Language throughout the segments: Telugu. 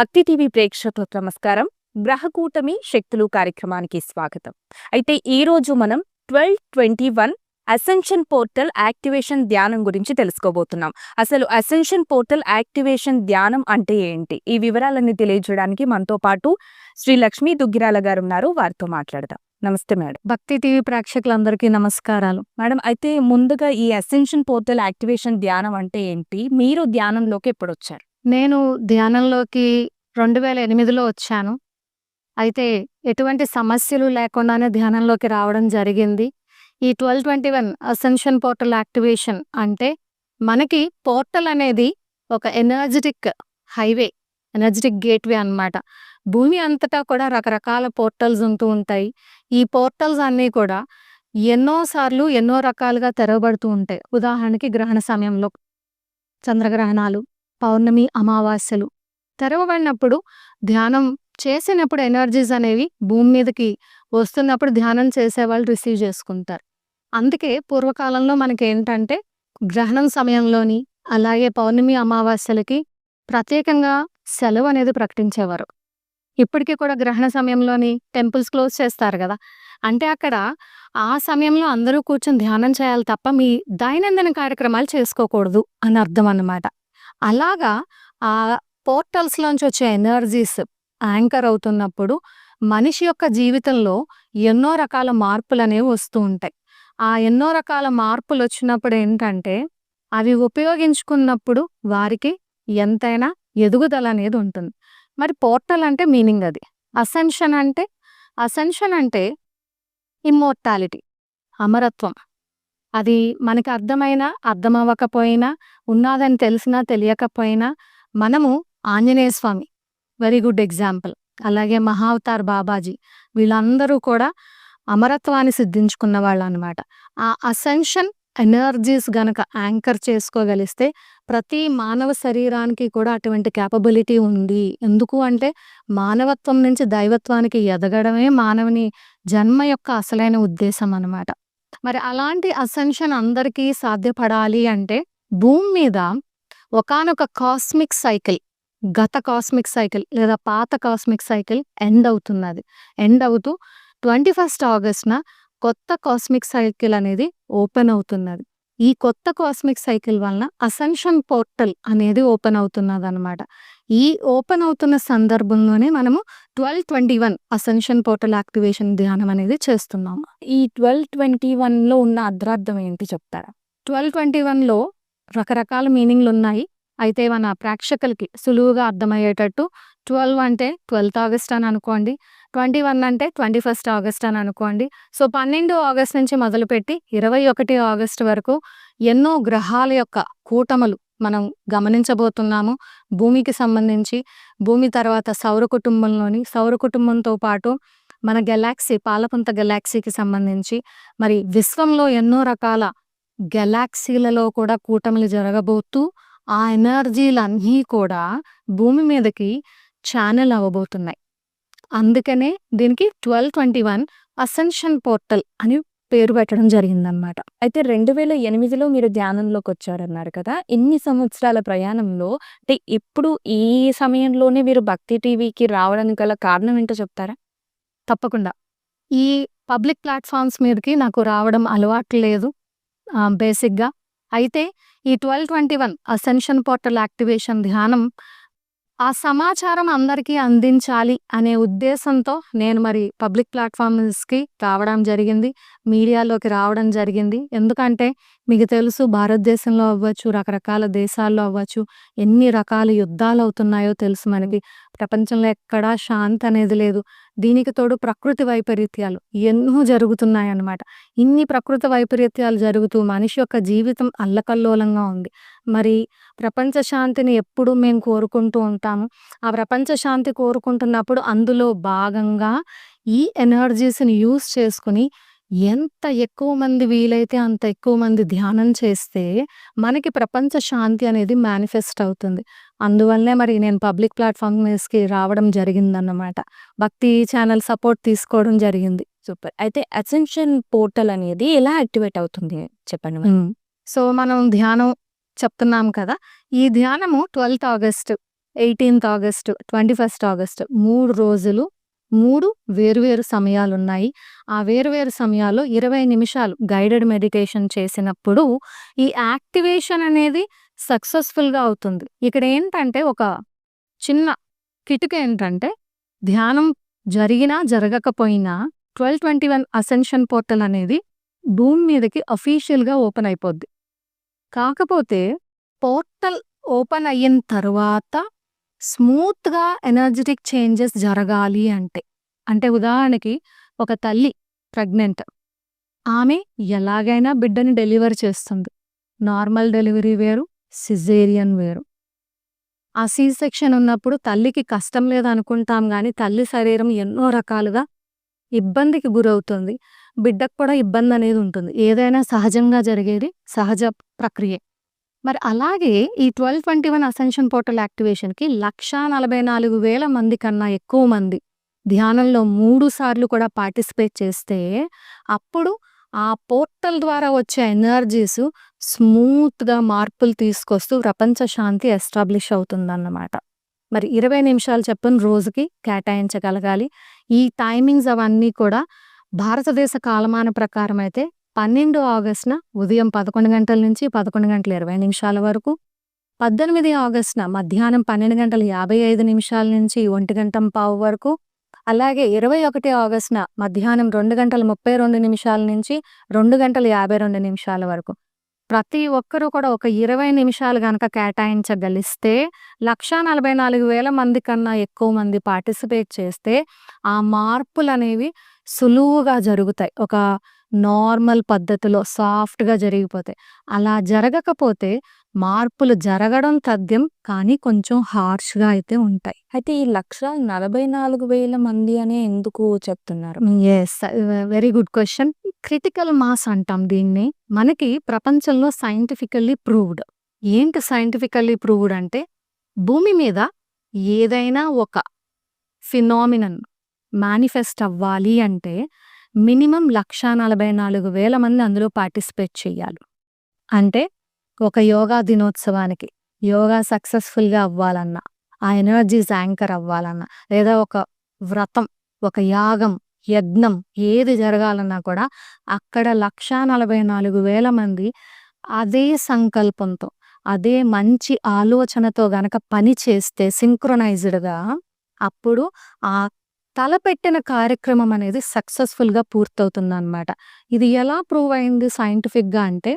భక్తి టీవీ ప్రేక్షకులకు నమస్కారం. గ్రహకూటమి శక్తులు కార్యక్రమానికి స్వాగతం. అయితే ఈ రోజు మనం twelve twenty one ascension portal activation ధ్యానం గురించి తెలుసుకోబోతున్నాం. అసలు అసెన్షన్ పోర్టల్ యాక్టివేషన్ ధ్యానం అంటే ఏంటి? ఈ వివరాలన్నీ తెలియజేయడానికి మనతో పాటు శ్రీ లక్ష్మీ దుగ్గిరాల గారు ఉన్నారు. వారితో మాట్లాడదాం. నమస్తే మేడం. భక్తి టీవీ ప్రేక్షకులందరికీ నమస్కారాలు. మేడం అయితే ముందుగా ఈ అసెన్షన్ పోర్టల్ యాక్టివేషన్ ధ్యానం అంటే ఏంటి? మీరు ధ్యానంలోకి ఎప్పుడు వచ్చారు నేను ధ్యానంలోకి రెండు వేల ఎనిమిదిలో వచ్చాను. అయితే ఎటువంటి సమస్యలు లేకుండానే ధ్యానంలోకి రావడం జరిగింది. ఈ twelve twenty one ascension portal activation అంటే మనకి పోర్టల్ అనేది ఒక ఎనర్జెటిక్ హైవే ఎనర్జెటిక్ గేట్వే అన్నమాట. భూమి అంతటా కూడా రకరకాల పోర్టల్స్ ఉంటూ ఉంటాయి. ఈ పోర్టల్స్ అన్నీ కూడా ఎన్నో సార్లు ఎన్నో రకాలుగా తెరవబడుతూ ఉంటాయి. ఉదాహరణకి గ్రహణ సమయంలో చంద్రగ్రహణాలు పౌర్ణమి అమావాస్యలు. తెరవబడినప్పుడు ధ్యానం చేసినప్పుడు ఎనర్జీస్ అనేవి భూమి మీదకి వస్తున్నప్పుడు ధ్యానం చేసేవాళ్ళు రిసీవ్ చేసుకుంటారు. అందుకే పూర్వకాలంలో మనకి ఏంటంటే గ్రహణం సమయంలోని అలాగే పౌర్ణమి అమావాస్యలకి ప్రత్యేకంగా సెలవు అనేది ప్రకటించేవారు. ఇప్పటికీ కూడా గ్రహణ సమయంలోని టెంపుల్స్ క్లోజ్ చేస్తారు కదా. అంటే అక్కడ ఆ సమయంలో అందరూ కూర్చొని ధ్యానం చేయాలి తప్ప మీ దైనందిన కార్యక్రమాలు చేసుకోకూడదు అని అర్థం అన్నమాట. అలాగా ఆ పోర్టల్స్లోంచి వచ్చే ఎనర్జీస్ యాంకర్ అవుతున్నప్పుడు మనిషి యొక్క జీవితంలో ఎన్నో రకాల మార్పులు అనేవి వస్తూ ఉంటాయి. ఆ ఎన్నో రకాల మార్పులు వచ్చినప్పుడు ఏంటంటే అవి ఉపయోగించుకున్నప్పుడు వారికి ఎంతైనా ఎదుగుదల అనేది ఉంటుంది. మరి పోర్టల్ అంటే మీనింగ్ అది. అసెన్షన్ అంటే అసెన్షన్ అంటే ఇమ్మోర్టాలిటీ అమరత్వం. అది మనకి అర్థమైనా అర్థమవ్వకపోయినా ఉన్నాదని తెలిసినా తెలియకపోయినా మనము Anjaneya Swami. Very good example. అలాగే మహావతార్ బాబాజీ. వీళ్ళందరూ కూడా అమరత్వాన్ని సిద్ధించుకున్న వాళ్ళు అనమాట ఆ అసెన్షన్ ఎనర్జీస్ గనక యాంకర్ చేసుకోగలిస్తే ప్రతి మానవ శరీరానికి కూడా అటువంటి క్యాపబిలిటీ ఉంది. ఎందుకు అంటే మానవత్వం నుంచి దైవత్వానికి ఎదగడమే మానవుని జన్మ యొక్క అసలైన ఉద్దేశం అనమాట మరి అలాంటి అసెన్షన్ అందరికీ సాధ్యపడాలి అంటే భూమి మీద ఒకానొక కాస్మిక్ సైకిల్ గత కాస్మిక్ సైకిల్ లేదా పాత కాస్మిక్ సైకిల్ ఎండ్ అవుతున్నది. ఎండ్ అవుతూ ట్వంటీ ఫస్ట్ ఆగస్ట్న కొత్త కాస్మిక్ సైకిల్ అనేది ఓపెన్ అవుతున్నది. ఈ కొత్త కాస్మిక్ సైకిల్ వలన అసెన్షన్ పోర్టల్ అనేది ఓపెన్ అవుతున్నది అనమాట ఈ ఓపెన్ అవుతున్న సందర్భంలోనే మనము twelve twenty one ascension portal activation ధ్యానం అనేది చేస్తున్నాము. ఈ ట్వెల్వ్ ట్వంటీ వన్లో ఉన్న అర్ధార్థం ఏంటి చెప్తారా? ట్వెల్వ్ ట్వంటీ వన్లో రకరకాల మీనింగ్లు ఉన్నాయి. అయితే మన ప్రేక్షకులకి సులువుగా అర్థమయ్యేటట్టు ట్వెల్వ్ అంటే ట్వెల్త్ ఆగస్ట్ అని అనుకోండి ట్వంటీ వన్ అంటే ట్వంటీ ఫస్ట్ ఆగస్ట్ అని అనుకోండి. సో పన్నెండు ఆగస్ట్ నుంచి మొదలుపెట్టి ఇరవై ఒకటి ఆగస్ట్ వరకు ఎన్నో గ్రహాల యొక్క కూటములు మనం గమనించబోతున్నాము. భూమికి సంబంధించి భూమి తర్వాత సౌర కుటుంబంలోని సౌర కుటుంబంతో పాటు మన గెలాక్సీ పాలపుంత గెలాక్సీకి సంబంధించి మరి విశ్వంలో ఎన్నో రకాల గెలాక్సీలలో కూడా కూటమిలు జరగబోతూ ఆ ఎనర్జీలన్నీ కూడా భూమి మీదకి ఛానల్ అవ్వబోతున్నాయి. అందుకనే దీనికి twelve twenty one ascension portal అని పేరు పెట్టడం జరిగిందనమాట అయితే రెండు వేల ఎనిమిదిలో మీరు ధ్యానంలోకి వచ్చారన్నారు కదా ఇన్ని సంవత్సరాల ప్రయాణంలో అంటే ఇప్పుడు ఈ సమయంలోనే మీరు భక్తి టీవీకి రావడానికి గల కారణం ఏంటో చెప్తారా? తప్పకుండా. ఈ పబ్లిక్ ప్లాట్ఫామ్స్ మీదకి నాకు రావడం అలవాటు లేదు బేసిక్గా. అయితే ఈ twelve twenty one ascension portal activation ధ్యానం ఆ సమాచారం అందరికీ అందించాలి అనే ఉద్దేశంతో నేను మరి పబ్లిక్ ప్లాట్ఫామ్స్కి రావడం జరిగింది మీడియాలోకి రావడం జరిగింది. ఎందుకంటే మీకు తెలుసు భారతదేశంలో అవ్వచ్చు రకరకాల దేశాల్లో అవ్వచ్చు ఎన్ని రకాల యుద్ధాలు అవుతున్నాయో తెలుసు మనకి. ప్రపంచంలో ఎక్కడా శాంతి అనేది లేదు. దీనికి తోడు ప్రకృతి వైపరీత్యాలు ఎన్నో జరుగుతున్నాయి అన్నమాట ఇన్ని ప్రకృతి వైపరీత్యాలు జరుగుతూ మనిషి యొక్క జీవితం అల్లకల్లోలంగా ఉంది. మరి ప్రపంచ శాంతిని ఎప్పుడు మేము కోరుకుంటూ ఉంటాము? ఆ ప్రపంచ శాంతి కోరుకుంటున్నప్పుడు అందులో భాగంగా ఈ ఎనర్జీస్ని యూస్ చేసుకుని ఎంత ఎక్కువ మంది వీలైతే అంత ఎక్కువ మంది ధ్యానం చేస్తే మనకి ప్రపంచ శాంతి అనేది మేనిఫెస్ట్ అవుతుంది. అందువల్లనే మరి నేను పబ్లిక్ ప్లాట్ఫామ్స్కి రావడం జరిగిందన్నమాట. భక్తి ఛానల్ సపోర్ట్ తీసుకోవడం జరిగింది. సూపర్ అయితే అసెన్షన్ పోర్టల్ అనేది ఎలా యాక్టివేట్ అవుతుంది? చెప్పండి. సో మనం ధ్యానం చెప్తున్నాం కదా. ఈ ధ్యానము twelfth August eighteenth August twenty first August మూడు రోజులు మూడు వేరువేరు సమయాలున్నాయి. ఆ వేరువేరు సమయాల్లో ఇరవై నిమిషాలు గైడెడ్ మెడిటేషన్ చేసినప్పుడు ఈ యాక్టివేషన్ అనేది సక్సెస్ఫుల్గా అవుతుంది. ఇక్కడ ఏంటంటే ఒక చిన్న కిటుక ఏంటంటే ధ్యానం జరిగినా జరగకపోయినా twelve twenty one ascension portal అనేది భూమి మీదకి అఫీషియల్గా ఓపెన్ అయిపోద్ది. కాకపోతే పోర్టల్ ఓపెన్ అయిన తర్వాత స్మూత్గా ఎనర్జెటిక్ చేంజెస్ జరగాలి అంటే. అంటే ఉదాహరణకి ఒక తల్లి ప్రెగ్నెంట్. ఆమె ఎలాగైనా బిడ్డని డెలివర్ చేస్తుంది. నార్మల్ డెలివరీ వేరు సిజేరియన్ వేరు. ఆ సీ సెక్షన్ ఉన్నప్పుడు తల్లికి కష్టం లేదనుకుంటాం కానీ తల్లి శరీరం ఎన్నో రకాలుగా ఇబ్బందికి గురవుతుంది. బిడ్డకు కూడా ఇబ్బంది అనేది ఉంటుంది. ఏదైనా సహజంగా జరిగేది సహజ ప్రక్రియ. మరి అలాగే ఈ twelve twenty one ascension portal యాక్టివేషన్కి లక్షా నలభై నాలుగు వేల మంది కన్నా ఎక్కువ మంది ధ్యానంలో మూడు సార్లు కూడా పార్టిసిపేట్ చేస్తే అప్పుడు ఆ పోర్టల్ ద్వారా వచ్చే ఎనర్జీస్ స్మూత్గా మార్పులు తీసుకొస్తూ ప్రపంచ శాంతి ఎస్టాబ్లిష్ అవుతుందన్నమాట. మరి ఇరవై నిమిషాలు చెప్పిన రోజుకి కేటాయించగలగాలి. ఈ టైమింగ్స్ అవన్నీ కూడా భారతదేశ కాలమాన ప్రకారం అయితే పన్నెండు ఆగస్టున ఉదయం పదకొండు గంటల నుంచి పదకొండు గంటల ఇరవై నిమిషాల వరకు పద్దెనిమిది ఆగస్టున మధ్యాహ్నం పన్నెండు గంటల యాభై ఐదు నిమిషాల నుంచి ఒంటి గంట పావు వరకు అలాగే ఇరవై ఒకటి ఆగస్టున మధ్యాహ్నం రెండు గంటల ముప్పై రెండు నిమిషాల నుంచి రెండు గంటల యాభై రెండు నిమిషాల వరకు. ప్రతి ఒక్కరూ కూడా ఒక ఇరవై నిమిషాలు కనుక కేటాయించగలిస్తే లక్షా నలభై నాలుగు వేల మంది కన్నా ఎక్కువ మంది పార్టిసిపేట్ చేస్తే ఆ మార్పులు అనేవి సులువుగా జరుగుతాయి. ఒక నార్మల్ పద్ధతిలో సాఫ్ట్గా జరిగిపోతాయి. అలా జరగకపోతే మార్పులు జరగడం తథ్యం కానీ కొంచెం హార్ష్గా అయితే ఉంటాయి. అయితే ఈ లక్ష నలభై నాలుగు వేల మంది అనే ఎందుకు చెప్తున్నారు? Yes very good question critical mass అంటాం దీన్ని. మనకి ప్రపంచంలో సైంటిఫికల్లీ ప్రూవ్డ్ ఏంటి సైంటిఫికల్లీ ప్రూవ్డ్ అంటే భూమి మీద ఏదైనా ఒక ఫినామినన్ మేనిఫెస్ట్ అవ్వాలి అంటే మినిమం లక్షా నలభై నాలుగు వేల మంది అందులో పార్టిసిపేట్ చేయాలి అంటే ఒక యోగా దినోత్సవానికి యోగా సక్సెస్ఫుల్గా అవ్వాలన్నా ఆ ఎనర్జీస్ యాంకర్ అవ్వాలన్నా లేదా ఒక వ్రతం ఒక యాగం యజ్ఞం ఏది జరగాలన్నా కూడా అక్కడ లక్షా నలభై నాలుగు వేల మంది అదే సంకల్పంతో అదే మంచి ఆలోచనతో గనక పని చేస్తే సింక్రొనైజ్డ్గా అప్పుడు ఆ తలపెట్టిన కార్యక్రమం అనేది సక్సెస్ఫుల్గా పూర్తవుతుంది అనమాట ఇది ఎలా ప్రూవ్ అయింది సైంటిఫిక్గా అంటే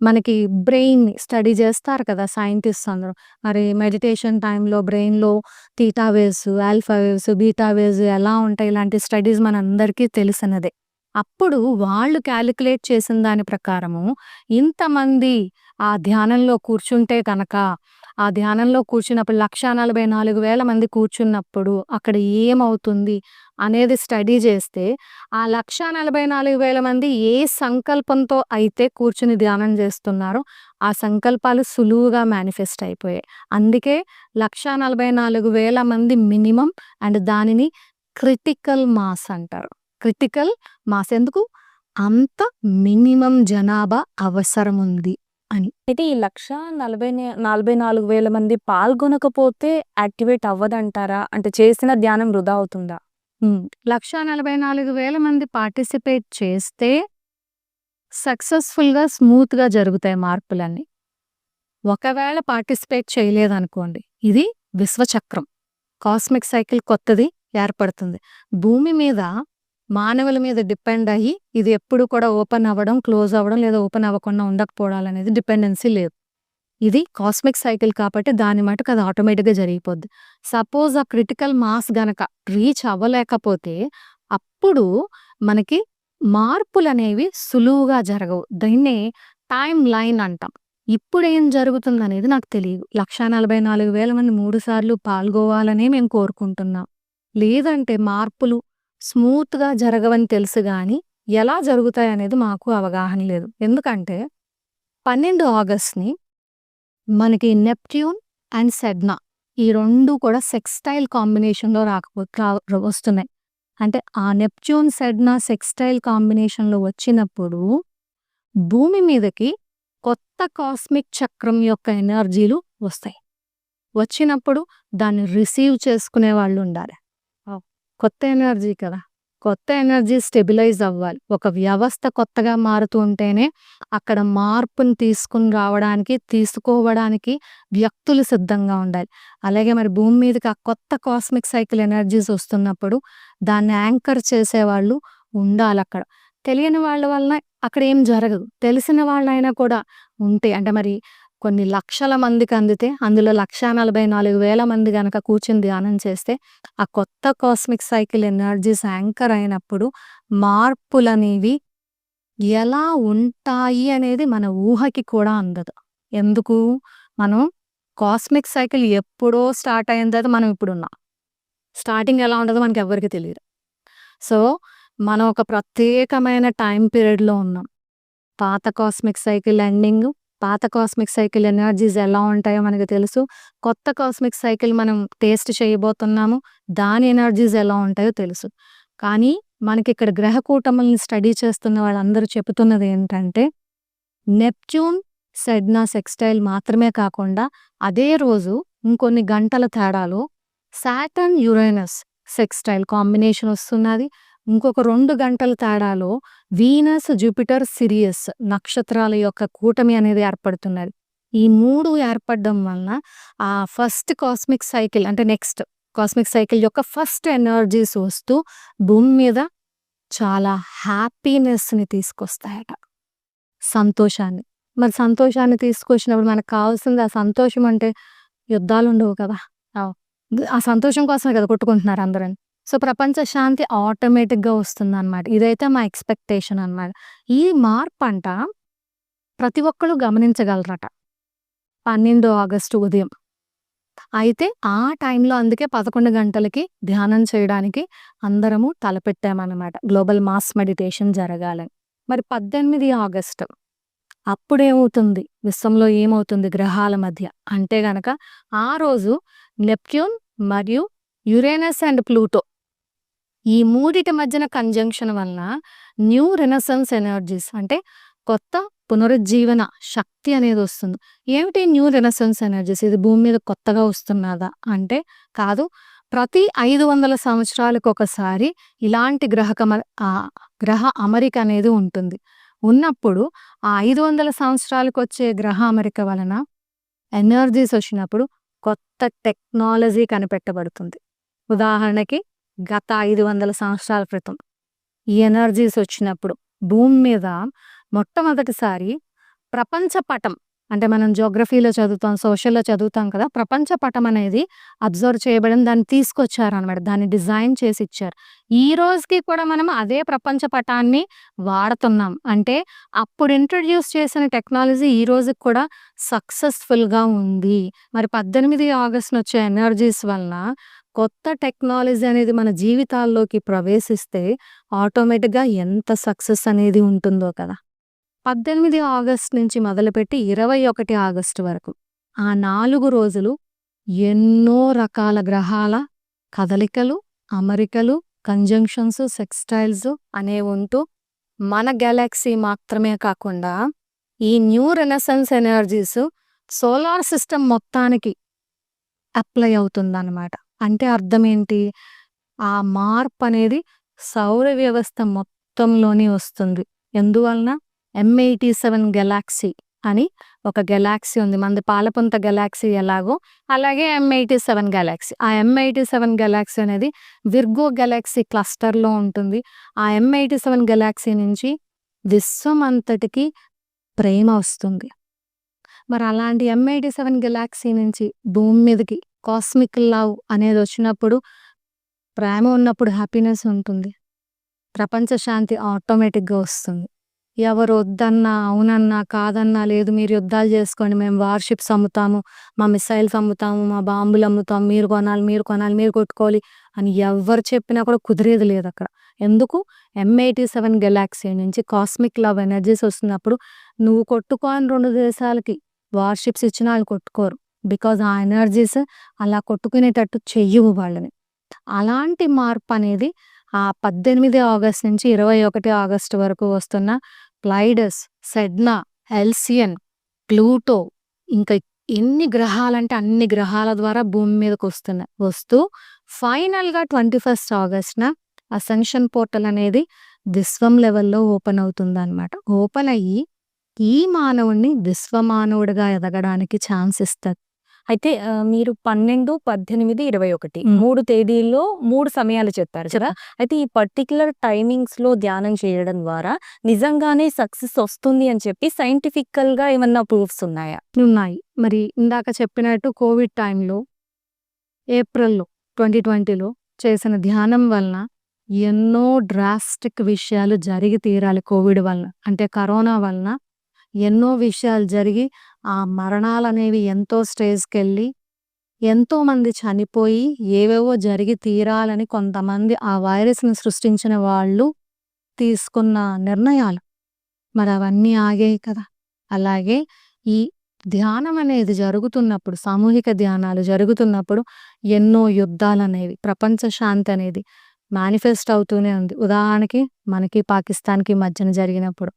మనకి బ్రెయిన్ స్టడీ చేస్తారు కదా సైంటిస్ట్ అందరూ. మరి మెడిటేషన్ టైంలో బ్రెయిన్లో theta waves alpha waves beta waves ఎలా ఉంటాయి? ఇలాంటి స్టడీస్ మనందరికీ తెలిసినదే. అప్పుడు వాళ్ళు క్యాలిక్యులేట్ చేసిన దాని ప్రకారము ఇంతమంది ఆ ధ్యానంలో కూర్చుంటే కనుక ఆ ధ్యానంలో కూర్చున్నప్పుడు లక్ష నలభై నాలుగు వేల మంది కూర్చున్నప్పుడు అక్కడ ఏమవుతుంది అనేది స్టడీ చేస్తే ఆ లక్షా నలభై నాలుగు వేల మంది ఏ సంకల్పంతో అయితే కూర్చుని ధ్యానం చేస్తున్నారో ఆ సంకల్పాలు సులువుగా మేనిఫెస్ట్ అయిపోయాయి. అందుకే లక్షా నలభై నాలుగు వేల మంది మినిమం అండ్ దానిని క్రిటికల్ మాస్ అంటారు. క్రిటికల్ మాస్ ఎందుకు? అంత మినిమం జనాభా అవసరం ఉంది. అని అయితే ఈ లక్ష నలభై నే- నలభై నాలుగు వేల మంది పాల్గొనకపోతే యాక్టివేట్ అవ్వదంటారా? అంటే చేసిన ధ్యానం వృధా అవుతుందా? లక్షా నలభై నాలుగు వేల మంది పార్టిసిపేట్ చేస్తే సక్సెస్ఫుల్గా స్మూత్గా జరుగుతాయి మార్పులన్నీ. ఒకవేళ పార్టిసిపేట్ చేయలేదనుకోండి ఇది విశ్వచక్రం. కాస్మిక్ సైకిల్ కొత్తది ఏర్పడుతుంది. భూమి మీద మానవుల మీద డిపెండ్ అయ్యి ఇది ఎప్పుడు కూడా ఓపెన్ అవ్వడం క్లోజ్ అవ్వడం లేదా ఓపెన్ అవ్వకుండా ఉండకపోవడం అనేది డిపెండెన్సీ లేదు. ఇది కాస్మిక్ సైకిల్ కాబట్టి దాని మటుకు అది ఆటోమేటిక్గా జరిగిపోద్ది. సపోజ్ ఆ క్రిటికల్ మాస్ గనక రీచ్ అవ్వలేకపోతే అప్పుడు మనకి మార్పులు అనేవి సులువుగా జరగవు. దీన్నే టైం లైన్ అంటాం. ఇప్పుడు ఏం జరుగుతుంది అనేది నాకు తెలియదు. లక్షా నలభై నాలుగు వేల మంది మూడు సార్లు పాల్గొవాలనే మేము కోరుకుంటున్నాం. లేదంటే మార్పులు స్మూత్గా జరగవని తెలుసు కానీ ఎలా జరుగుతాయి అనేది మాకు అవగాహన లేదు. ఎందుకంటే పన్నెండు ఆగస్ట్ని మనకి నెప్ట్యూన్ అండ్ సెడ్నా ఈ రెండు కూడా సెక్స్టైల్ కాంబినేషన్లో రాకపో వస్తున్నాయి. అంటే ఆ నెప్ట్యూన్ సెడ్నా సెక్స్టైల్ కాంబినేషన్లో వచ్చినప్పుడు భూమి మీదకి కొత్త కాస్మిక్ చక్రం యొక్క ఎనర్జీలు వస్తాయి. వచ్చినప్పుడు దాన్ని రిసీవ్ చేసుకునే వాళ్ళు ఉండాలి. కొత్త ఎనర్జీ కదా. కొత్త ఎనర్జీ స్టెబిలైజ్ అవ్వాలి. ఒక వ్యవస్థ కొత్తగా మారుతూ ఉంటేనే అక్కడ మార్పుని తీసుకుని రావడానికి తీసుకోవడానికి వ్యక్తులు సిద్ధంగా ఉండాలి. అలాగే మరి భూమి మీదకి ఆ కొత్త కాస్మిక్ సైకిల్ ఎనర్జీస్ వస్తున్నప్పుడు దాన్ని యాంకర్ చేసేవాళ్ళు ఉండాలి అక్కడ. తెలియని వాళ్ళ వలన అక్కడ ఏం జరగదు. తెలిసిన వాళ్ళైనా కూడా ఉంటే అంటే మరి కొన్ని లక్షల మందికి అందితే అందులో లక్ష నలభై నాలుగు వేల మంది గనక కూర్చుని ధ్యానం చేస్తే ఆ కొత్త కాస్మిక్ సైకిల్ ఎనర్జీస్ యాంకర్ అయినప్పుడు మార్పులనేవి ఎలా ఉంటాయి అనేది మన ఊహకి కూడా అందదు. ఎందుకు? మనం కాస్మిక్ సైకిల్ ఎప్పుడో స్టార్ట్ అయిన తర్వాత మనం ఇప్పుడు ఉన్నాం. స్టార్టింగ్ ఎలా ఉంటుందో మనకి ఎవరికి తెలియదు. సో మనం ఒక ప్రత్యేకమైన టైం పీరియడ్లో ఉన్నాం. పాత కాస్మిక్ సైకిల్ ఎండింగ్ పాత కాస్మిక్ సైకిల్ ఎనర్జీస్ ఎలా ఉంటాయో మనకు తెలుసు. కొత్త కాస్మిక్ సైకిల్ మనం టేస్ట్ చేయబోతున్నాము. దాని ఎనర్జీస్ ఎలా ఉంటాయో తెలుసు. కానీ మనకి ఇక్కడ గ్రహ కూటములను స్టడీ చేస్తున్న వాళ్ళందరూ చెబుతున్నది ఏంటంటే నెప్ట్యూన్ సెడ్నా సెక్స్టైల్ మాత్రమే కాకుండా అదే రోజు ఇంకొన్ని గంటల తేడాలో సాటర్న్ యురేనస్ సెక్స్టైల్ కాంబినేషన్ వస్తున్నది. ఇంకొక రెండు గంటల తేడాలో వీనస్ జూపిటర్ సిరియస్ నక్షత్రాల యొక్క కూటమి అనేది ఏర్పడుతున్నది. ఈ మూడు ఏర్పడడం వలన ఆ ఫస్ట్ కాస్మిక్ సైకిల్ అంటే నెక్స్ట్ కాస్మిక్ సైకిల్ యొక్క ఫస్ట్ ఎనర్జీస్ వస్తూ భూమి మీద చాలా హ్యాపీనెస్ని తీసుకొస్తాయట. సంతోషాన్ని. మరి సంతోషాన్ని తీసుకొచ్చినప్పుడు మనకు కావాల్సింది ఆ సంతోషం అంటే యుద్ధాలు ఉండవు కదా. ఆ సంతోషం కోసమే కదా కొట్టుకుంటున్నారు అందరూ సో ప్రపంచ శాంతి ఆటోమేటిక్గా వస్తుంది అనమాట ఇదైతే మా ఎక్స్పెక్టేషన్ అనమాట ఈ మార్పు అంట ప్రతి ఒక్కరు గమనించగలరట. పన్నెండు ఆగస్టు ఉదయం. అయితే ఆ టైంలో అందుకే పదకొండు గంటలకి ధ్యానం చేయడానికి అందరము తలపెట్టామన్నమాట. గ్లోబల్ మాస్ మెడిటేషన్ జరగాలని. మరి పద్దెనిమిది ఆగస్టు. అప్పుడేమవుతుంది? విశ్వంలో ఏమవుతుంది గ్రహాల మధ్య? అంటే గనక ఆ రోజు నెప్ట్యూన్ మరియు యురేనస్ అండ్ ప్లూటో ఈ మూడిటి మధ్యన కంజంక్షన్ వలన న్యూ రెనసెన్స్ ఎనర్జీస్ అంటే కొత్త పునరుజ్జీవన శక్తి అనేది వస్తుంది. ఏమిటి న్యూ రెనసెన్స్ ఎనర్జీస్ ఇది భూమి మీద కొత్తగా వస్తున్నదా? అంటే కాదు ప్రతి ఐదు వందల సంవత్సరాలకు ఒకసారి ఇలాంటి గ్రహ గ్రహ అమరిక అనేది ఉంటుంది. ఉన్నప్పుడు ఆ ఐదు వందల సంవత్సరాలకు వచ్చే గ్రహ అమరిక వలన ఎనర్జీస్ వచ్చినప్పుడు కొత్త టెక్నాలజీ కనిపెట్టబడుతుంది. ఉదాహరణకి గత ఐదు వందల సంవత్సరాల క్రితం ఈ ఎనర్జీస్ వచ్చినప్పుడు భూమి మీద మొట్టమొదటిసారి ప్రపంచ పటం అంటే మనం జోగ్రఫీలో చదువుతాం సోషల్లో చదువుతాం కదా ప్రపంచ పటం అనేది అబ్జర్వ్ చేయబడిన దాన్ని తీసుకొచ్చారు అనమాట దాన్ని డిజైన్ చేసి ఇచ్చారు. ఈ రోజుకి కూడా మనం అదే ప్రపంచ పటాన్ని వాడుతున్నాం. అంటే అప్పుడు ఇంట్రడ్యూస్ చేసిన టెక్నాలజీ ఈ రోజుకి కూడా సక్సెస్ఫుల్గా ఉంది. మరి పద్దెనిమిది ఆగస్టున వచ్చే ఎనర్జీస్ వలన కొత్త టెక్నాలజీ అనేది మన జీవితాల్లోకి ప్రవేశిస్తే ఆటోమేటిక్గా ఎంత సక్సెస్ అనేది ఉంటుందో కదా. పద్దెనిమిది ఆగస్ట్ నుంచి మొదలుపెట్టి ఇరవై ఒకటి ఆగస్టు వరకు ఆ నాలుగు రోజులు ఎన్నో రకాల గ్రహాల కదలికలు అమరికలు కంజంక్షన్స్ సెక్స్టైల్స్ అనేవి ఉంటూ మన గెలాక్సీ మాత్రమే కాకుండా ఈ new renaissance energies solar system మొత్తానికి అప్లై అవుతుందన్నమాట. అంటే అర్థం ఏంటి ఆ మార్పు అనేది సౌర వ్యవస్థ మొత్తంలోనే వస్తుంది. ఎందువలన? ఎం ఎయిటీ సెవెన్ గెలాక్సీ అని ఒక గెలాక్సీ ఉంది. మనది పాలపుంత గెలాక్సీ ఎలాగో అలాగే ఎం ఎయిటీ సెవెన్ గెలాక్సీ ఆ ఎం ఎయిటీ సెవెన్ గెలాక్సీ అనేది విర్గో గెలాక్సీ క్లస్టర్లో ఉంటుంది. ఆ ఎం ఎయిటీ సెవెన్ గెలాక్సీ నుంచి విశ్వం అంతటికి ప్రేమ వస్తుంది. మరి అలాంటి ఎంఐడి సెవెన్ గెలాక్సీ నుంచి భూమి మీదకి కాస్మిక్ లవ్ అనేది వచ్చినప్పుడు ప్రేమ ఉన్నప్పుడు హ్యాపీనెస్ ఉంటుంది. ప్రపంచ శాంతి ఆటోమేటిక్గా వస్తుంది. ఎవరు వద్దన్నా అవునన్నా కాదన్నా లేదు మీరు యుద్ధాలు చేసుకోండి మేము వార్షిప్స్ అమ్ముతాము మా మిసైల్స్ అమ్ముతాము మా బాంబులు అమ్ముతాము మీరు కొనాలి మీరు కొనాలి మీరు కొట్టుకోవాలి అని ఎవరు చెప్పినా కూడా కుదిరేది లేదు అక్కడ. ఎందుకు? ఎంఐటీ సెవెన్ గెలాక్సీ నుంచి కాస్మిక్ లవ్ ఎనర్జీస్ వస్తున్నప్పుడు నువ్వు కొట్టుకోని రెండు దేశాలకి వార్షిప్స్ ఇచ్చిన వాళ్ళు కొట్టుకోరు. బికాజ్ ఆ ఎనర్జీస్ అలా కొట్టుకునేటట్టు చెయ్యవు వాళ్ళని. అలాంటి మార్పు అనేది ఆ పద్దెనిమిది ఆగస్ట్ నుంచి ఇరవై ఒకటి ఆగస్ట్ వరకు వస్తున్న ప్లైడస్ సెడ్నా ఎల్సియన్ ప్లూటో ఇంకా ఎన్ని గ్రహాలంటే అన్ని గ్రహాల ద్వారా భూమి మీదకి వస్తున్నాయి వస్తూ ఫైనల్గా ట్వంటీ ఫస్ట్ ఆగస్ట్న అసెన్షన్ పోర్టల్ అనేది విశ్వం లెవెల్లో ఓపెన్ అవుతుంది అనమాట ఓపెన్ అయ్యి ఈ మానవుణ్ణి విశ్వమానవుడిగా ఎదగడానికి ఛాన్స్ ఇస్తారు అయితే మీరు పన్నెండు పద్దెనిమిది ఇరవై ఒకటి. మూడు తేదీల్లో మూడు సమయాలు చెప్పారు కదా? అయితే ఈ పర్టికులర్ టైమింగ్స్లో ధ్యానం చేయడం ద్వారా నిజంగానే సక్సెస్ వస్తుంది అని చెప్పి సైంటిఫికల్గా ఏమన్నా ప్రూఫ్స్ ఉన్నాయా? ఉన్నాయి. మరి ఇందాక చెప్పినట్టు కోవిడ్ టైంలో ఏప్రిల్లో ట్వంటీ ట్వంటీలో చేసిన ధ్యానం వలన ఎన్నో డ్రాస్టిక్ విషయాలు జరిగి తీరాలి కోవిడ్ వలన. అంటే కరోనా వలన ఎన్నో విషయాలు జరిగి ఆ మరణాలు అనేవి ఎంతో స్టేజ్కి వెళ్ళి ఎంతో మంది చనిపోయి ఏవేవో జరిగి తీరాలని కొంతమంది ఆ వైరస్ని సృష్టించిన వాళ్ళు తీసుకున్న నిర్ణయాలు. మరి అవన్నీ ఆగాయి కదా! అలాగే ఈ ధ్యానం అనేది జరుగుతున్నప్పుడు సామూహిక ధ్యానాలు జరుగుతున్నప్పుడు ఎన్నో యుద్ధాలు అనేవి ప్రపంచ శాంతి అనేది మేనిఫెస్ట్ అవుతూనే ఉంది. ఉదాహరణకి మనకి పాకిస్తాన్కి మధ్యన జరిగినప్పుడు.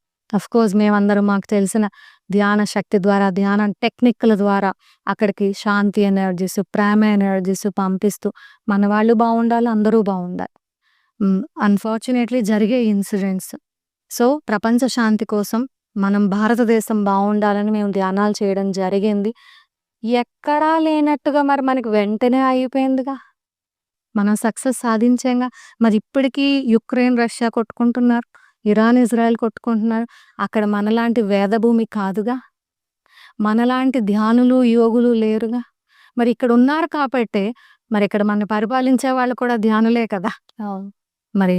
కోర్స్ మేమందరం మాకు తెలిసిన ధ్యాన శక్తి ద్వారా ధ్యాన టెక్నిక్ల ద్వారా అక్కడికి శాంతి ఎనర్జీస్ ప్రేమ ఎనర్జీస్ పంపిస్తూ మన వాళ్ళు బాగుండాలి అందరూ బాగుండాలి. అన్ఫార్చునేట్లీ జరిగే ఇన్సిడెంట్స్. సో ప్రపంచ శాంతి కోసం మనం భారతదేశం బాగుండాలని మేము ధ్యానాలు చేయడం జరిగింది. ఎక్కడా లేనట్టుగా మరి మనకి వెంటనే అయిపోయిందిగా. మనం సక్సెస్ సాధించాంగా. మరి ఇప్పటికీ యుక్రెయిన్ రష్యా కొట్టుకుంటున్నారు. ఇరాన్ ఇజ్రాయెల్ కొట్టుకుంటున్నారు. అక్కడ మనలాంటి వేదభూమి కాదుగా. మనలాంటి ధ్యానులు యోగులు లేరుగా. మరి ఇక్కడ ఉన్నారు కాబట్టే మరి ఇక్కడ మన పరిపాలించే వాళ్ళు కూడా ధ్యానులే కదా. మరి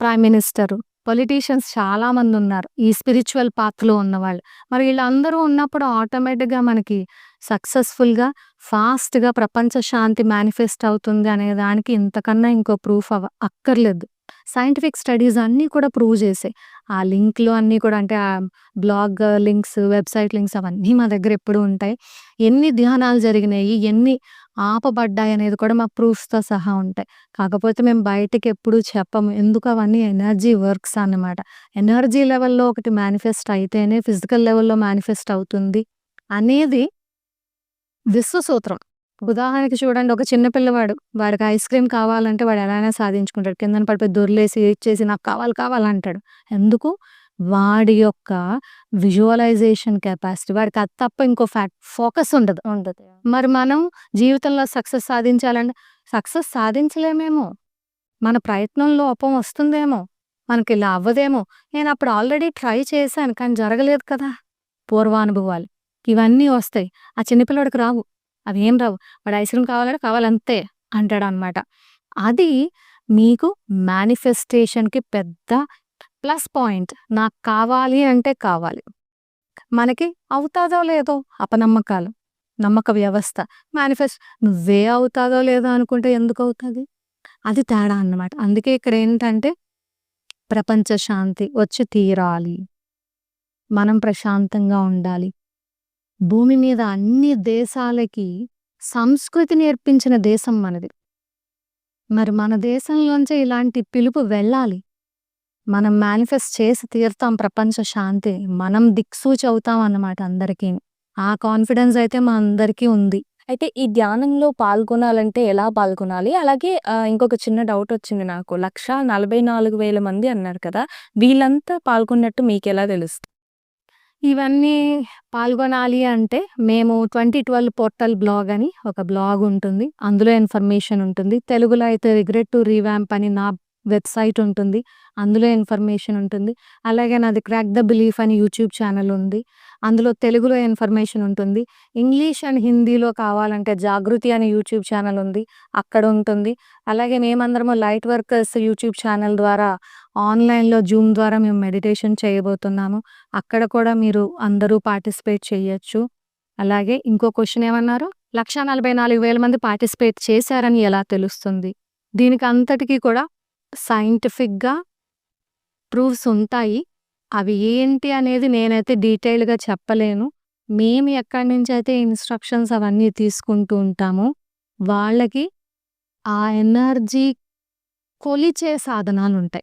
ప్రైమ్ మినిస్టర్ పొలిటీషియన్స్ చాలా మంది ఉన్నారు. ఈ స్పిరిచువల్ పాత్లో ఉన్నవాళ్ళు. మరి వీళ్ళందరూ ఉన్నప్పుడు ఆటోమేటిక్గా మనకి సక్సెస్ఫుల్గా ఫాస్ట్గా ప్రపంచ శాంతి మేనిఫెస్ట్ అవుతుంది అనే దానికి ఇంతకన్నా ఇంకో ప్రూఫ్ అవ అక్కర్లేదు. సైంటిఫిక్ స్టడీస్ అన్నీ కూడా ప్రూవ్ చేసాయి. ఆ లింక్లు అన్నీ కూడా అంటే ఆ బ్లాగ్ లింక్స్ వెబ్సైట్ లింక్స్ అవన్నీ మా దగ్గర ఎప్పుడు ఉంటాయి. ఎన్ని ధ్యానాలు జరిగినాయి ఎన్ని ఆపబడ్డాయి అనేది కూడా మా ప్రూఫ్స్తో సహా ఉంటాయి. కాకపోతే మేము బయటకి ఎప్పుడు చెప్పము. ఎందుకు అవన్నీ ఎనర్జీ వర్క్స్ అన్నమాట. ఎనర్జీ లెవెల్లో ఒకటి మేనిఫెస్ట్ అయితేనే ఫిజికల్ లెవెల్లో మేనిఫెస్ట్ అవుతుంది అనేది విశ్వసూత్రం. ఉదాహరణకి చూడండి ఒక చిన్న పిల్లవాడు వాడికి ఐస్ క్రీమ్ కావాలంటే వాడు ఎలానే సాధించుకుంటాడు. కిందన పడిపోయి దొర్లేసి ఇచ్చేసి నాకు కావాలి కావాలంటాడు ఎందుకు? వాడి యొక్క విజువలైజేషన్ కెపాసిటీ వాడికి అది తప్ప ఇంకో ఫ్యాక్ట్ ఫోకస్ ఉండదు. ఉండదు మరి మనం జీవితంలో సక్సెస్ సాధించాలంటే సక్సెస్ సాధించలేమేమో. మన ప్రయత్నం లోపం వస్తుందేమో. మనకి ఇలా అవ్వదేమో. నేను అప్పుడు ఆల్రెడీ ట్రై చేశాను కానీ జరగలేదు కదా. పూర్వానుభవాలు. ఇవన్నీ వస్తాయి. ఆ చిన్నపిల్లడికి రావు. అవి ఏం రావు. వాడు ఐస్ క్రీమ్ కావాలంటే కావాలంతే అంటాడు అనమాట అది మీకు మేనిఫెస్టేషన్కి పెద్ద ప్లస్ పాయింట్. నాకు కావాలి అంటే కావాలి. మనకి అవుతాదో లేదో అపనమ్మకాలు నమ్మక వ్యవస్థ. మేనిఫెస్ట్ నువ్వే అవుతాదో లేదో అనుకుంటే ఎందుకు అవుతుంది? అది తేడా అన్నమాట. అందుకే ఇక్కడ ఏంటంటే ప్రపంచ శాంతి వచ్చి తీరాలి. మనం ప్రశాంతంగా ఉండాలి. భూమి మీద అన్ని దేశాలకి సంస్కృతి నేర్పించిన దేశం మనది. మరి మన దేశంలోంచే ఇలాంటి పిలుపు వెళ్ళాలి. మనం మేనిఫెస్ట్ చేసి తీరుతాం ప్రపంచ శాంతి. మనం దిక్సూచి అవుతాం అన్నమాట అందరికీ. ఆ కాన్ఫిడెన్స్ అయితే మా అందరికీ ఉంది. అయితే ఈ ధ్యానంలో పాల్గొనాలంటే ఎలా పాల్గొనాలి? అలాగే ఇంకొక చిన్న డౌట్ వచ్చింది నాకు. లక్ష నలభై నాలుగు వేల మంది అన్నారు కదా వీళ్ళంతా పాల్గొన్నట్టు మీకు ఎలా తెలుస్తుంది? ఇవన్నీ పాల్గొనాలి అంటే మేము ట్వంటీ ట్వెల్వ్ పోర్టల్ బ్లాగ్ అని ఒక బ్లాగ్ ఉంటుంది. అందులో ఇన్ఫర్మేషన్ ఉంటుంది. తెలుగులో అయితే రిగ్రెట్ టు రీవ్యాంప్ అని నా వెబ్సైట్ ఉంటుంది. అందులో ఇన్ఫర్మేషన్ ఉంటుంది. అలాగే నాది క్రాక్ ద బిలీఫ్ అని యూట్యూబ్ ఛానల్ ఉంది. అందులో తెలుగులో ఇన్ఫర్మేషన్ ఉంటుంది. ఇంగ్లీష్ అండ్ హిందీలో కావాలంటే జాగృతి అనే యూట్యూబ్ ఛానల్ ఉంది. అక్కడ ఉంటుంది. అలాగే మేమందరము లైట్ వర్కర్స్ యూట్యూబ్ ఛానల్ ద్వారా ఆన్లైన్లో జూమ్ ద్వారా మేము మెడిటేషన్ చేయబోతున్నాము. అక్కడ కూడా మీరు అందరూ పార్టిసిపేట్ చేయొచ్చు. అలాగే ఇంకో క్వశ్చన్ ఏమన్నారు? లక్ష నలభై నాలుగు వేల మంది పార్టిసిపేట్ చేశారని ఎలా తెలుస్తుంది? దీనికి అంతటికీ కూడా సైంటిఫిక్గా ప్రూఫ్స్ ఉంటాయి అవి ఏంటి అనేది నేనైతే డీటెయిల్గా చెప్పలేను మేము ఎక్కడి నుంచి అయితే ఇన్స్ట్రక్షన్స్ అవన్నీ తీసుకుంటూ ఉంటామో వాళ్ళకి ఆ ఎనర్జీ కొలిచే సాధనాలు ఉంటాయి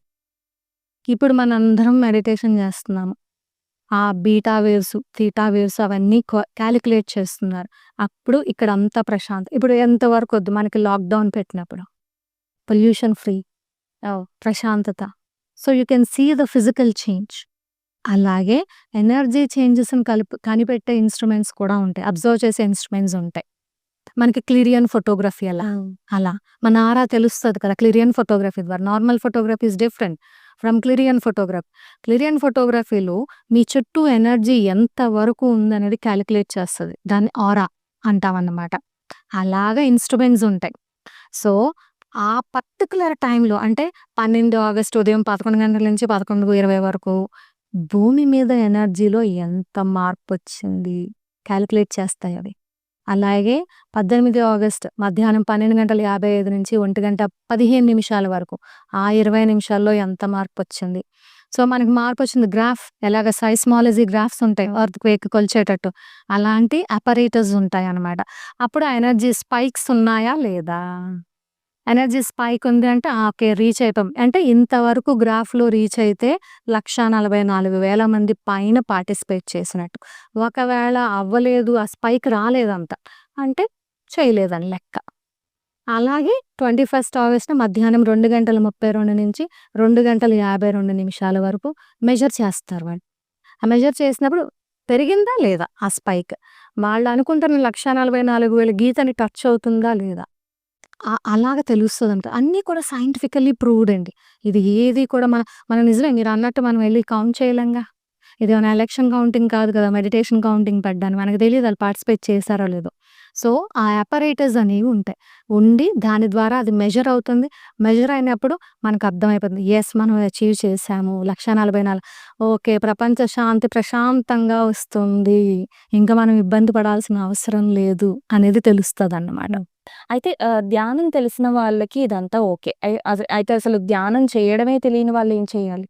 ఇప్పుడు మనందరం మెడిటేషన్ చేస్తున్నాము ఆ బీటా వేవ్స్, థీటా వేవ్స్ అవన్నీ క్యాలిక్యులేట్ చేస్తున్నారు. అప్పుడు ఇక్కడ అంతా ప్రశాంత్ ఇప్పుడు ఎంతవరకు వద్దు మనకి లాక్‌డౌన్ పెట్టినప్పుడు. Pollution free. ప్రశాంతత. So, you can see the physical change. అలాగే ఎనర్జీ చేంజెస్‌ని కలిపి కనిపెట్టే ఇన్‌స్ట్రుమెంట్స్ కూడా ఉంటాయి. అబ్జర్వ్ చేసే ఇన్‌స్ట్రుమెంట్స్ ఉంటాయి. మనకి క్లిరియన్ ఫోటోగ్రఫీ ఎలా అలా. మన ఆరా తెలుస్తది కదా! క్లిరియన్ ఫోటోగ్రఫీ ద్వారా. Normal photography is different from Kirlian photography. Kirlian ఫోటోగ్రఫీలో మీ చుట్టూ ఎనర్జీ ఎంత వరకు ఉందనేది కాలిక్యులేట్ చేస్తది. దాన్ని ఆరా అంటామన్నమాట. అలాగా ఇన్‌స్ట్రుమెంట్స్ ఉంటాయి. సో, ఆ పర్టికులర్ టైంలో అంటే పన్నెండు ఆగస్టు ఉదయం 11 గంటల నుంచి 11:20 వరకు భూమి మీద ఎనర్జీలో ఎంత మార్పు వచ్చింది క్యాలిక్యులేట్ చేస్తాయి అవి. అలాగే 18 ఆగస్ట్ మధ్యాహ్నం 12:55 నుంచి 1:15 నిమిషాల వరకు ఆ 20 నిమిషాల్లో ఎంత మార్పు వచ్చింది సో, మనకి మార్పొచ్చింది గ్రాఫ్ ఎలాగ సైస్మాలజీ గ్రాఫ్స్ ఉంటాయి. ఎర్త్‌క్వేక్ కొలిచేటట్టు. అలాంటి అపరేటర్స్ ఉంటాయి అన్నమాట అప్పుడు ఆ ఎనర్జీ స్పైక్స్ ఉన్నాయా లేదా? ఎనర్జీ స్పైక్ ఉంది అంటే ఓకే. రీచ్ అయిపోయాం. అంటే ఇంతవరకు గ్రాఫ్‌లో రీచ్ అయితే 1,44,000 మంది పైన పార్టిసిపేట్ చేసినట్టు. ఒకవేళ అవ్వలేదు ఆ స్పైక్ రాలేదంత అంటే చేయలేదని లెక్క. అలాగే 21 ఆగస్ట్ మధ్యాహ్నం 2:32 నుంచి 2:52 నిమిషాల వరకు మెజర్ చేస్తారు వాళ్ళు. ఆ మెజర్ చేసినప్పుడు పెరిగిందా లేదా ఆ స్పైక్. వాళ్ళు అనుకుంటున్న 1,44,000 గీతని టచ్ అవుతుందా లేదా? అలాగ అలాగ తెలుస్తదంట. అన్నీ కూడా సైంటిఫికల్లీ ప్రూవ్డ్ అండి. ఇది ఏది కూడా మన మన నిజమే మీరు అన్నట్టు మనం వెళ్ళి కౌంట్ చేయలేంగా. ఇది మన ఎలక్షన్ కౌంటింగ్ కాదు కదా! మెడిటేషన్ కౌంటింగ్ పెట్టడానికి. మనకు తెలియదు వాళ్ళు పార్టిసిపేట్ చేశారో లేదో. సో, ఆ అపరేటర్స్ అనేవి ఉంటాయి. ఉండి దాని ద్వారా అది మెజర్ అవుతుంది. మెజర్ అయినప్పుడు మనకు అర్థమైపోతుంది. యెస్ మనం అచీవ్ చేశాము. 1,44,000 ఓకే. ప్రపంచ శాంతి ప్రశాంతంగా వస్తుంది. ఇంకా మనం ఇబ్బంది పడాల్సిన అవసరం లేదు అనేది తెలుస్తదన్నమాట. అయితే ఆహ్, ధ్యానం తెలిసిన వాళ్ళకి ఇదంతా ఓకే. అయితే అసలు ధ్యానం చేయడమే తెలియని వాళ్ళు ఏం చేయాలి?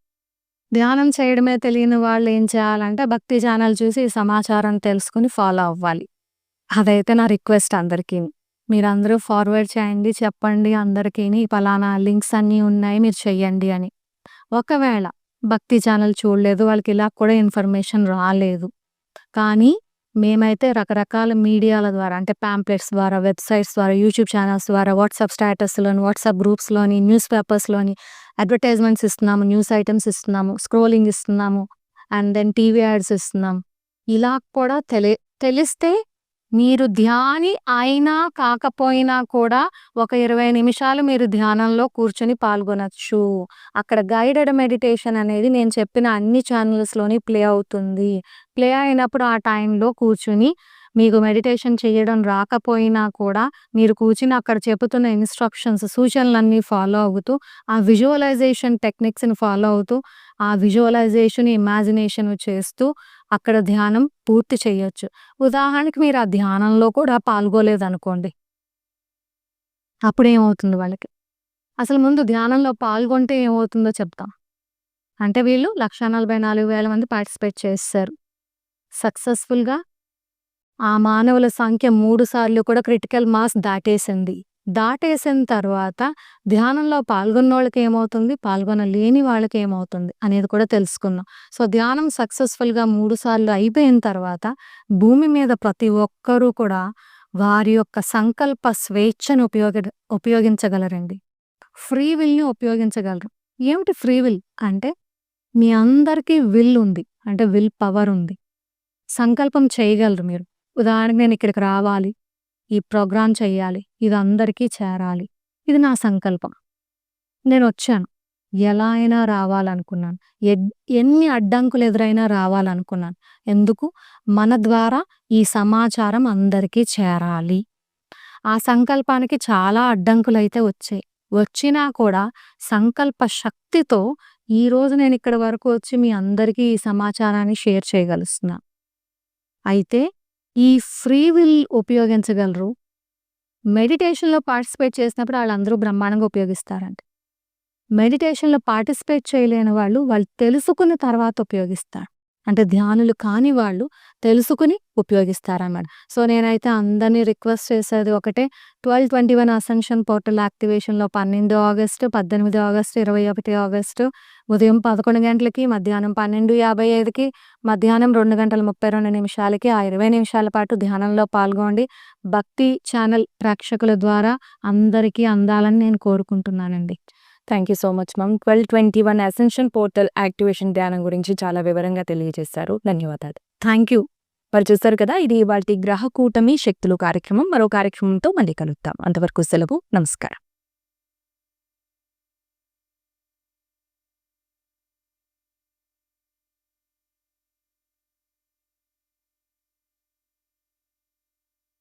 ధ్యానం చేయడమే తెలియని వాళ్ళు ఏం చేయాలంటే భక్తి ఛానల్ చూసి ఈ సమాచారం తెలుసుకొని ఫాలో అవ్వాలి. అదైతే నా రిక్వెస్ట్ అందరికీ మీరందరూ ఫార్వర్డ్ చేయండి. చెప్పండి అందరికీని పలానా లింక్స్ అన్నీ ఉన్నాయి మీరు చెయ్యండి అని. ఒకవేళ భక్తి ఛానల్ చూడలేదు. వాళ్ళకి ఇలా కూడా ఇన్ఫర్మేషన్ రాలేదు. కానీ మేమైతే రకరకాల మీడియాల ద్వారా అంటే ప్యాంప్లెట్స్ ద్వారా, వెబ్‌సైట్స్ ద్వారా, యూట్యూబ్ ఛానల్స్ ద్వారా, వాట్సాప్ స్టేటస్‌లోని, వాట్సాప్ గ్రూప్స్‌లోని, న్యూస్ పేపర్స్‌లోని అడ్వర్టైజ్‌మెంట్స్ ఇస్తున్నాము. న్యూస్ ఐటమ్స్ ఇస్తున్నాము. స్క్రోలింగ్ ఇస్తున్నాము. అండ్ దెన్ టీవీ యాడ్స్ ఇస్తున్నాం. ఇలా కూడా తెలి తెలిస్తే మీరు ధ్యాని అయినా కాకపోయినా కూడా ఒక 20 నిమిషాలు మీరు ధ్యానంలో కూర్చొని పాల్గొనొచ్చు. అక్కడ గైడెడ్ మెడిటేషన్ అనేది నేను చెప్పిన అన్ని ఛానల్స్‌లోని ప్లే అవుతుంది. ప్లే అయినప్పుడు ఆ టైంలో కూర్చొని మీకు మెడిటేషన్ చేయడం రాకపోయినా కూడా మీరు కూర్చుని అక్కడ చెబుతున్న ఇన్‌స్ట్రక్షన్స్ సూచనలన్నీ ఫాలో అవుతూ ఆ విజువలైజేషన్ టెక్నిక్స్‌ని ఫాలో అవుతూ ఆ విజువలైజేషన్, ఇమాజినేషన్ చేస్తూ అక్కడ ధ్యానం పూర్తి చేయొచ్చు. ఉదాహరణకి మీరు ఆ ధ్యానంలో కూడా పాల్గొలేదనుకోండి. అప్పుడేమవుతుంది వాళ్ళకి? అసలు ముందు ధ్యానంలో పాల్గొంటే ఏమవుతుందో చెప్తాం అంటే వీళ్ళు 1,44,000 మంది పార్టిసిపేట్ చేస్తారు సక్సెస్‌ఫుల్‌గా ఆ మానవుల సంఖ్య మూడు సార్లు కూడా క్రిటికల్ మాస్ దాటేసింది. దాటేసిన తర్వాత ధ్యానంలో పాల్గొన్నోళ్ళకి ఏమవుతుంది? పాల్గొనలేని వాళ్ళకి ఏమవుతుంది? అనేది కూడా తెలుసుకుందాం. సో, ధ్యానం సక్సెస్‌ఫుల్‌గా మూడు సార్లు అయిపోయిన తర్వాత భూమి మీద ప్రతి ఒక్కరూ కూడా వారి యొక్క సంకల్ప స్వేచ్ఛను ఉపయోగ ఉపయోగించగలరండి. ఫ్రీ విల్‌ని ఉపయోగించగలరు. ఏమిటి ఫ్రీ విల్? అంటే మీ అందరికీ విల్ ఉంది. అంటే విల్ పవర్ ఉంది. సంకల్పం చేయగలరు మీరు. ఉదాహరణకు నేను ఇక్కడికి రావాలి. ఈ ప్రోగ్రామ్ చేయాలి ఇది అందరికీ చేరాలి. ఇది నా సంకల్పం. నేను వచ్చాను ఎలా అయినా రావాలనుకున్నాను. ఎన్ని అడ్డంకులు ఎదురైనా రావాలనుకున్నాను. ఎందుకు? మన ద్వారా ఈ సమాచారం అందరికీ చేరాలి. ఆ సంకల్పానికి చాలా అడ్డంకులు అయితే వచ్చాయి. వచ్చినా కూడా సంకల్ప శక్తితో ఈరోజు నేను ఇక్కడి వరకు వచ్చి మీ అందరికీ ఈ సమాచారాన్ని షేర్ చేయగలుస్తున్నా. అయితే ఈ ఫ్రీ విల్ ఉపయోగించగలరు. మెడిటేషన్‌లో పార్టిసిపేట్ చేసినప్పుడు వాళ్ళందరూ బ్రహ్మాండంగా ఉపయోగిస్తారంట. మెడిటేషన్‌లో పార్టిసిపేట్ చేయలేని వాళ్ళు, వాళ్ళు తెలుసుకున్న తర్వాత ఉపయోగిస్తారు. అంటే ధ్యానులు కాని వాళ్ళు తెలుసుకుని ఉపయోగిస్తారన్నమాట. సో నేనైతే అందరినీ రిక్వెస్ట్ చేసేది ఒకటే twelve twenty one ascension portal యాక్టివేషన్లో పన్నెండు ఆగస్టు పద్దెనిమిది ఆగస్టు ఇరవై ఒకటి ఆగస్టు ఉదయం పదకొండు గంటలకి మధ్యాహ్నం పన్నెండు యాభై ఐదుకి మధ్యాహ్నం రెండు గంటల ముప్పై రెండు నిమిషాలకి ఆ ఇరవై నిమిషాల పాటు ధ్యానంలో పాల్గొండి. భక్తి ఛానల్ ప్రేక్షకుల ద్వారా అందరికీ అందాలని నేను కోరుకుంటున్నానండి. Thank you so much ma'am twelve twenty one ascension portal activation ధ్యానం గురించి చాలా వివరంగా తెలియజేశారు. ధన్యవాదాలు. థ్యాంక్ యూ మరి చూస్తారు కదా ఇది ఇవాళ గ్రహ కూటమి శక్తులు కార్యక్రమం. మరో కార్యక్రమంతో మళ్ళీ కలుద్దాం. అంతవరకు సెలవు. నమస్కారం.